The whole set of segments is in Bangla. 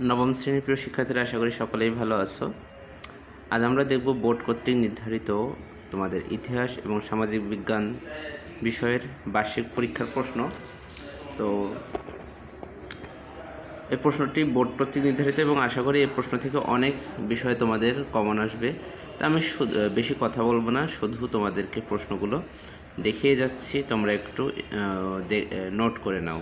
নবম শ্রেণির প্রিয় শিক্ষার্থীরা, আশা করি সকলেই ভালো আছো। আজ আমরা দেখব বোর্ড কর্তৃক নির্ধারিত তোমাদের ইতিহাস এবং সামাজিক বিজ্ঞান বিষয়ের বার্ষিক পরীক্ষার প্রশ্ন। তো, এই প্রশ্নটি বোর্ড কর্তৃক নির্ধারিত এবং আশা করি এই প্রশ্ন থেকে অনেক বিষয় তোমাদের কমন আসবে। তা আমি বেশি কথা বলব না, শুধু তোমাদেরকে প্রশ্নগুলো দেখিয়ে যাচ্ছি। তোমরা একটু নোট করে নাও।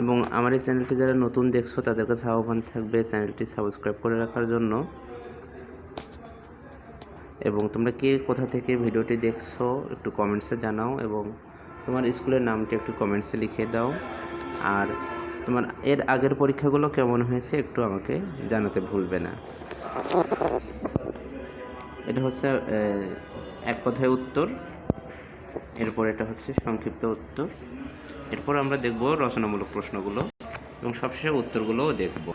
এবং আমার এই চ্যানেলটি যারা নতুন দেখছ, তাদের কাছে আহ্বান থাকবে চ্যানেলটি সাবস্ক্রাইব করে রাখার জন্য। এবং তোমরা কে কোথা থেকে ভিডিওটি দেখছ, একটু কমেন্টসে জানাও এবং তোমার স্কুলের নামটি একটু কমেন্টসে লিখে দাও। আর তোমার এর আগের পরীক্ষাগুলো কেমন হয়েছে, একটু আমাকে জানাতে ভুলবে না। এটা হচ্ছে এক কথায় উত্তর। এরপর এটা হচ্ছে সংক্ষিপ্ত উত্তর। এরপর আমরা দেখব রচনামূলক প্রশ্নগুলো এবং সবশেষে উত্তরগুলোও দেখব।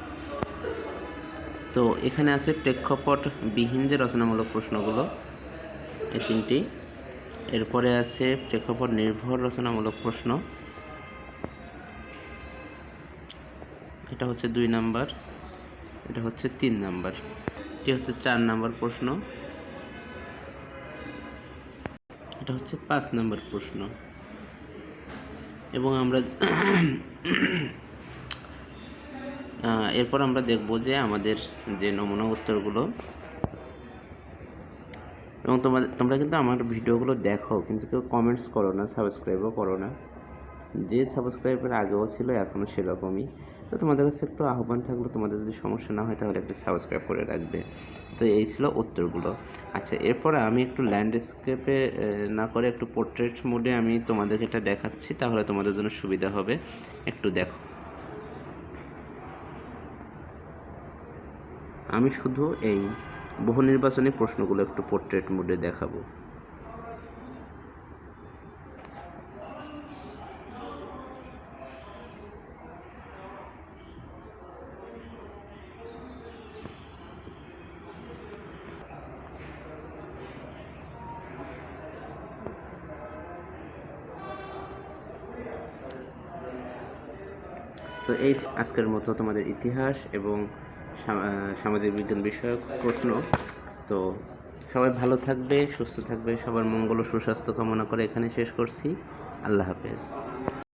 তো এখানে আছে প্রেক্ষাপট বিহীন যে রচনামূলক প্রশ্নগুলো, এই তিনটি। এরপরে আছে প্রেক্ষাপট নির্ভর রচনামূলক প্রশ্ন। এটা হচ্ছে দুই নাম্বার, এটা হচ্ছে তিন নাম্বার। এটি হচ্ছে চার নাম্বার প্রশ্ন। এটা হচ্ছে পাঁচ নাম্বার প্রশ্ন। এবং আমরা এরপর আমরা দেখব যে আমাদের যে নমুনা উত্তরগুলো, এবং তোমাদের, তোমরা কিন্তু আমার ভিডিওগুলো দেখো, কিন্তু কেউ কমেন্টস করো না সাবস্ক্রাইবও করো না। যে সাবস্ক্রাইবের আগেও ছিল এখনও সেরকমই। তো তোমাদের কাছে একটু আহ্বান থাকল, তোমাদের যদি সমস্যা না হয় তাহলে একটু সাবস্ক্রাইব করে রাখবে। তো এই ছিল উত্তরগুলো। আচ্ছা এরপরে আমি একটু ল্যান্ডস্কেপে না করে একটু পোর্ট্রেট মোডে আমি তোমাদেরকে এটা দেখাচ্ছি, তাহলে তোমাদের জন্য সুবিধা হবে। একটু দেখো। আমি শুধু এই বহু নির্বাচনী প্রশ্নগুলো একটু পোর্ট্রেট মোডে দেখাবো। তো এই আজকের মতো তোমাদের ইতিহাস এবং সামাজিক বিজ্ঞান বিষয়ক প্রশ্ন। তো সবাই ভালো থাকবে, সুস্থ থাকবে, সবার মঙ্গল ও সুস্বাস্থ্য কামনা করে এখানে শেষ করছি। আল্লাহ হাফেজ।